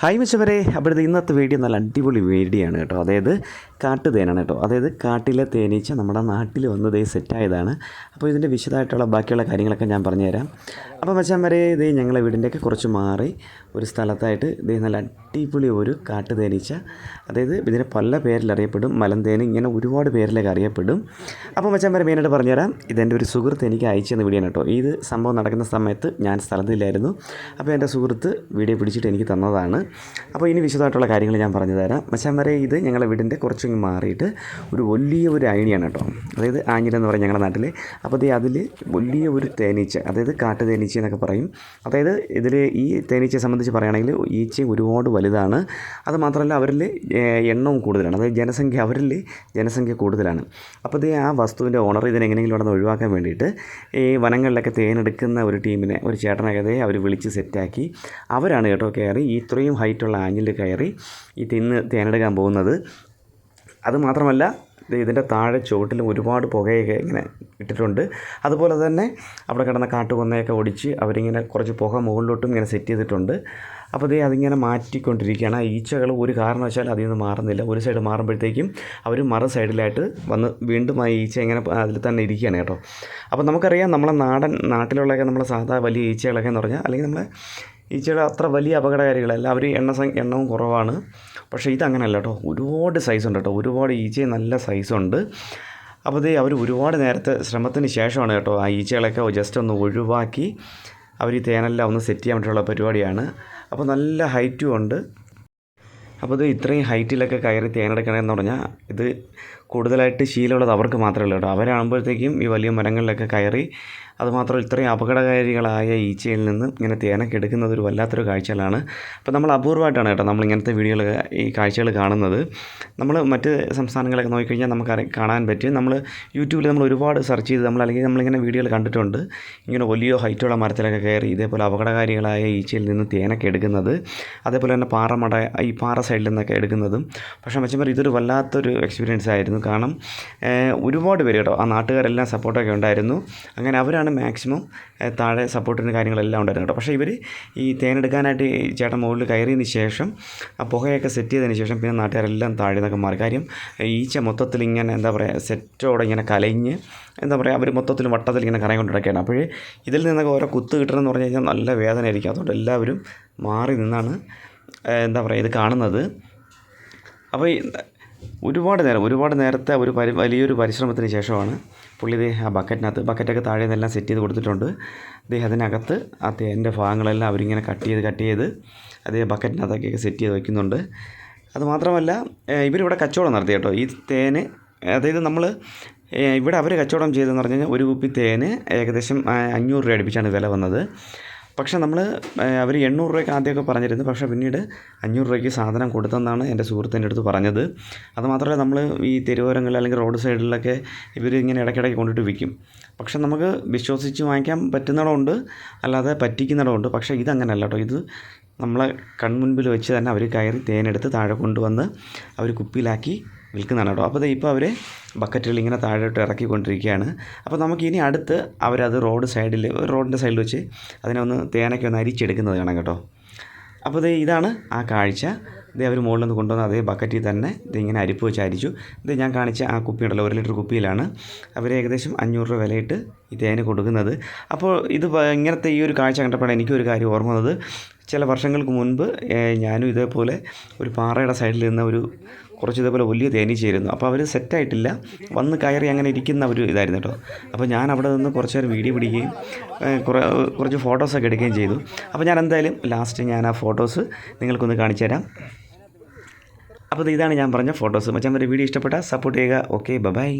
Hi മിച്ചവരെ അപ്പോഴത്തെ ഇന്നത്തെ video നല്ല അടിപൊളി വീഡിയോ കേട്ടോ. അതായത് കാട്ടുതേനാണ് കേട്ടോ. അതായത് കാട്ടിലെ തേനീച്ച നമ്മുടെ നാട്ടിൽ വന്നത് സെറ്റായതാണ്. അപ്പോൾ ഇതിന്റെ വിശദമായിട്ടുള്ള ബാക്കിയുള്ള കാര്യങ്ങളൊക്കെ ഞാൻ പറഞ്ഞുതരാം. അപ്പോൾ മച്ചാൻ വരെ ഇത് ഞങ്ങളെ വീടിന്റെയൊക്കെ കുറച്ച് മാറി ഒരു സ്ഥലത്തായിട്ട് ഇത് നല്ല അടിപൊളി ഒരു കാട്ടുതേനീച്ച അതായത് ഇതിനെ പല പേരിൽ അറിയപ്പെടും. മലന്തേന് ഇങ്ങനെ ഒരുപാട് പേരിലൊക്കെ അറിയപ്പെടും. അപ്പോൾ മച്ചാൻ വരെ മെയിനായിട്ട് പറഞ്ഞുതരാം. ഇതെന്റെ ഒരു സുഹൃത്ത് എനിക്ക് അയച്ചു തന്ന വീഡിയോ കേട്ടോ. ഇത് സംഭവം നടക്കുന്ന സമയത്ത് ഞാൻ സ്ഥലത്തില്ലായിരുന്നു. അപ്പോൾ എന്റെ സുഹൃത്ത് വീഡിയോ പിടിച്ചിട്ട് എനിക്ക് തന്നതാണ്. അപ്പോൾ ഇനി വിശദമായിട്ടുള്ള കാര്യങ്ങൾ ഞാൻ പറഞ്ഞു തരാം. വരെ ഇത് ഞങ്ങളുടെ വീടിന്റെ കുറച്ചും മാറിയിട്ട് ഒരു വലിയ ഒരു അയണിയാണ് കേട്ടോ. അതായത് ആഞ്ഞിലെന്ന് പറയും ഞങ്ങളുടെ നാട്ടിൽ അപ്പോൾ ഇത് അതിൽ വലിയ ഒരു തേനീച്ച അതായത് കാട്ടു തേനീച്ച എന്നൊക്കെ പറയും. അതായത് ഇതിൽ ഈ തേനീച്ചയെ സംബന്ധിച്ച് പറയുകയാണെങ്കിൽ ഈച്ച ഒരുപാട് വലുതാണ്. അത് മാത്രമല്ല അവരിൽ എണ്ണവും കൂടുതലാണ്. അതായത് ജനസംഖ്യ അവരിൽ ജനസംഖ്യ കൂടുതലാണ്. അപ്പോൾ ഇത് ആ വസ്തുവിന്റെ ഓണർ ഇതിനെങ്ങനെയെങ്കിലും അവിടെ നിന്ന് ഒഴിവാക്കാൻ വേണ്ടിയിട്ട് ഈ വനങ്ങളിലൊക്കെ തേനെടുക്കുന്ന ഒരു ടീമിനെ ഒരു ചേട്ടനകതയെ അവർ വിളിച്ച് സെറ്റാക്കി അവരാണ് കേട്ടോ കയറി ഇത്രയും ഹൈറ്റുള്ള ആഞ്ഞിൽ കയറി ഈ തിന്ന് തേനെടുക്കാൻ പോകുന്നത്. അതുമാത്രമല്ല ഇതിന്റെ താഴെ ചുവട്ടിലും ഒരുപാട് പുകയൊക്കെ ഇങ്ങനെ ഇട്ടിട്ടുണ്ട്. അതുപോലെ തന്നെ അവിടെ കിടന്ന കാട്ടുകൊന്നയൊക്കെ ഒടിച്ച് അവരിങ്ങനെ കുറച്ച് പുക മുകളിലോട്ടും ഇങ്ങനെ സെറ്റ് ചെയ്തിട്ടുണ്ട്. അപ്പോൾ ദേ അതിങ്ങനെ മാറ്റിക്കൊണ്ടിരിക്കുകയാണ്. ആ ഈച്ചകൾ ഒരു കാരണവശാലും അതിൽ നിന്ന് മാറുന്നില്ല. ഒരു സൈഡ് മാറുമ്പോഴത്തേക്കും അവർ മറു സൈഡിലായിട്ട് വന്ന് വീണ്ടും ആ ഈച്ച ഇങ്ങനെ അതിൽ തന്നെ ഇരിക്കുകയാണ് കേട്ടോ. അപ്പോൾ നമുക്കറിയാം നമ്മളെ നാടൻ നാട്ടിലുള്ളതൊക്കെ നമ്മളെ സാധാ വലിയ ഈച്ചകളൊക്കെ എന്ന് പറഞ്ഞാൽ അല്ലെങ്കിൽ നമ്മളെ ഈച്ചകൾ അത്ര വലിയ അപകടകാരികളല്ല. അവർ എണ്ണ എണ്ണവും കുറവാണ്. പക്ഷേ ഇതങ്ങനെയല്ല കേട്ടോ. ഒരുപാട് സൈസ് ഉണ്ട് കേട്ടോ. ഒരുപാട് ഈച്ചയും നല്ല സൈസുണ്ട് അപ്പോൾ ഇത് അവർ ഒരുപാട് നേരത്തെ ശ്രമത്തിന് ശേഷമാണ് കേട്ടോ ആ ഈച്ചകളൊക്കെ ജസ്റ്റ് ഒന്ന് ഒഴിവാക്കി അവർ ഈ തേനെല്ലാം ഒന്ന് സെറ്റ് ചെയ്യാൻ പറ്റുള്ള പരിപാടിയാണ്. അപ്പോൾ നല്ല ഹൈറ്റും ഉണ്ട്. അപ്പോൾ ഇത് ഇത്രയും ഹൈറ്റിലൊക്കെ കയറി തേനെടുക്കണമെന്ന് പറഞ്ഞാൽ ഇത് കൂടുതലായിട്ട് ശീലമുള്ളത് അവർക്ക് മാത്രമേ ഉള്ളൂ കേട്ടോ. അവരാകുമ്പോഴത്തേക്കും ഈ വലിയ മരങ്ങളിലൊക്കെ കയറി അതുമാത്രമല്ല ഇത്രയും അപകടകാരികളായ ഈച്ചയിൽ നിന്ന് ഇങ്ങനെ തേനൊക്കെ എടുക്കുന്നത് ഒരു വല്ലാത്തൊരു കാഴ്ചകളാണ്. അപ്പോൾ നമ്മൾ അപൂർവമായിട്ടാണ് കേട്ടോ നമ്മൾ ഇങ്ങനത്തെ വീഡിയോകൾ ഈ കാഴ്ചകൾ കാണുന്നത്. നമ്മൾ മറ്റ് സംസ്ഥാനങ്ങളൊക്കെ നോക്കിക്കഴിഞ്ഞാൽ നമുക്ക് കാണാൻ പറ്റും. നമ്മൾ യൂട്യൂബിൽ നമ്മൾ ഒരുപാട് സെർച്ച് ചെയ്ത് നമ്മൾ അല്ലെങ്കിൽ നമ്മളിങ്ങനെ വീഡിയോകൾ കണ്ടിട്ടുണ്ട്. ഇങ്ങനെ വലിയ ഹൈറ്റുള്ള മരത്തിലൊക്കെ കയറി ഇതേപോലെ അപകടകാരികളായ ഈച്ചയിൽ നിന്ന് തേനൊക്കെ എടുക്കുന്നത്. അതേപോലെ തന്നെ പാറമട ഈ പാറ സൈഡിൽ നിന്നൊക്കെ എടുക്കുന്നതും. പക്ഷേ മെച്ചമാർ ഇതൊരു വല്ലാത്തൊരു എക്സ്പീരിയൻസ് ആയിരുന്നു. കാരണം ഒരുപാട് പേര് കേട്ടോ ആ നാട്ടുകാരെല്ലാം സപ്പോർട്ടൊക്കെ ഉണ്ടായിരുന്നു. അങ്ങനെ അവരാണ് മാക്സിമം താഴെ സപ്പോർട്ടിന് കാര്യങ്ങളെല്ലാം ഉണ്ടായിരുന്നു കേട്ടോ. പക്ഷേ ഇവർ ഈ തേനെടുക്കാനായിട്ട് ചേട്ടൻ മുകളിൽ കയറിയതിന് ശേഷം ആ പുകയൊക്കെ സെറ്റ് ചെയ്തതിന് ശേഷം പിന്നെ നാട്ടുകാരെല്ലാം താഴെ നിന്നൊക്കെ മാറി. കാര്യം ഈച്ച മൊത്തത്തിൽ ഇങ്ങനെ എന്താ പറയുക സെറ്റോടെ ഇങ്ങനെ കലഞ്ഞ് എന്താ പറയുക അവർ മൊത്തത്തിൽ വട്ടത്തിൽ ഇങ്ങനെ കറങ്ങി കൊണ്ടിടക്കാണ്. അപ്പോൾ ഇതിൽ നിന്നൊക്കെ ഓരോ കുത്ത് കിട്ടണമെന്ന് പറഞ്ഞു കഴിഞ്ഞാൽ നല്ല വേദന ആയിരിക്കും അതുകൊണ്ട് എല്ലാവരും മാറി നിന്നാണ് എന്താ പറയുക ഇത് കാണുന്നത്. അപ്പോൾ ഒരുപാട് നേരം ഒരുപാട് നേരത്തെ ഒരു പരി വലിയൊരു പരിശ്രമത്തിന് ശേഷമാണ് പുള്ളി ദേ ആ ബക്കറ്റിനകത്ത് ബക്കറ്റൊക്കെ താഴെ നിന്നെല്ലാം സെറ്റ് ചെയ്ത് കൊടുത്തിട്ടുണ്ട്. അദ്ദേഹം അതിനകത്ത് അദ്ദേഹത്തിന്റെ തേന്റെ ഭാഗങ്ങളെല്ലാം അവരിങ്ങനെ കട്ട് ചെയ്ത് കട്ട് ചെയ്ത് അദ്ദേഹം ബക്കറ്റിനകത്തൊക്കെ സെറ്റ് ചെയ്ത് വയ്ക്കുന്നുണ്ട് അതുമാത്രമല്ല ഇവരിവിടെ കച്ചവടം നടത്തി കേട്ടോ. ഈ തേന് അതായത് നമ്മൾ ഇവിടെ അവർ കച്ചവടം ചെയ്തതെന്ന് പറഞ്ഞു കഴിഞ്ഞാൽ ഒരു കുപ്പി തേന് ഏകദേശം അഞ്ഞൂറ് രൂപ അടുപ്പിച്ചാണ് വില വന്നത്. പക്ഷേ നമ്മൾ അവർ എണ്ണൂറ് രൂപയ്ക്ക് ആദ്യമൊക്കെ പറഞ്ഞിരുന്നു. പക്ഷേ പിന്നീട് അഞ്ഞൂറ് രൂപയ്ക്ക് സാധനം കൊടുത്തെന്നാണ് എന്റെ സുഹൃത്തിന്റെ അടുത്ത് പറഞ്ഞത്. അതുമാത്രമല്ല നമ്മൾ ഈ തെരുവോരങ്ങളിൽ അല്ലെങ്കിൽ റോഡ് സൈഡിലൊക്കെ ഇവർ ഇങ്ങനെ ഇടയ്ക്കിടയ്ക്ക് കൊണ്ടിട്ട് വിൽക്കും. പക്ഷേ നമുക്ക് വിശ്വസിച്ച് വാങ്ങിക്കാൻ പറ്റുന്നിടമുണ്ട്. അല്ലാതെ പറ്റിക്കുന്നിടമുണ്ട്. പക്ഷേ ഇതങ്ങനെയല്ല കേട്ടോ. ഇത് നമ്മളെ കൺമുൻപിൽ വെച്ച് തന്നെ അവർ കയറി തേനെടുത്ത് താഴെ കൊണ്ടുവന്ന് അവർ കുപ്പിയിലാക്കി വിൽക്കുന്നതാണ് കേട്ടോ അപ്പോൾ ഇപ്പോൾ അവർ ബക്കറ്റുകൾ ഇങ്ങനെ താഴോട്ട് ഇറക്കിക്കൊണ്ടിരിക്കുകയാണ്. അപ്പോൾ നമുക്ക് ഇനി അടുത്ത് അവരത് റോഡ് സൈഡിൽ റോഡിന്റെ സൈഡിൽ വെച്ച് അതിനെ ഒന്ന് തേനൊക്കെ ഒന്ന് അരിച്ചെടുക്കുന്നത് കാണാം കേട്ടോ. അപ്പോൾ ഇത് ഇതാണ് ആ കാഴ്ച. ഇത് അവർ മുകളിൽ നിന്ന് കൊണ്ടുവന്ന അതേ ബക്കറ്റിൽ തന്നെ ഇത് ഇങ്ങനെ അരിപ്പ് വെച്ച് അരിച്ചു. ഇത് ഞാൻ കാണിച്ച ആ കുപ്പി ഉണ്ടല്ലോ ഒരു ലിറ്റർ കുപ്പിയിലാണ്. അവർ ഏകദേശം അഞ്ഞൂറ് രൂപ വിലയിട്ട് ഈ തേന് കൊടുക്കുന്നത്. അപ്പോൾ ഇത് ഇങ്ങനത്തെ ഈ ഒരു കാഴ്ച കണ്ടപ്പോഴാണ് എനിക്കൊരു കാര്യം ഓർമ്മ വന്നത്. ചില വർഷങ്ങൾക്ക് മുൻപ് ഞാനും ഇതേപോലെ ഒരു പാറയുടെ സൈഡിൽ നിന്ന് ഒരു കുറച്ച് ഇതേപോലെ വലിയ തേനീച്ചയായിരുന്നു അപ്പോൾ അവർ സെറ്റായിട്ടില്ല വന്ന് കയറി അങ്ങനെ ഇരിക്കുന്ന ഒരു ഇതായിരുന്നു കേട്ടോ അപ്പോൾ ഞാൻ അവിടെ നിന്ന് കുറച്ച് നേരം വീഡിയോ പിടിക്കുകയും കുറേ കുറച്ച് ഫോട്ടോസൊക്കെ എടുക്കുകയും ചെയ്തു. അപ്പോൾ ഞാൻ എന്തായാലും ലാസ്റ്റ് ഞാൻ ആ ഫോട്ടോസ് നിങ്ങൾക്കൊന്ന് കാണിച്ചു തരാം. അപ്പോൾ ഇതാണ് ഞാൻ പറഞ്ഞ ഫോട്ടോസ് മച്ചാൻ ഒരു വീഡിയോ ഇഷ്ടപ്പെട്ടാൽ സപ്പോർട്ട് ചെയ്യുക. Okay bye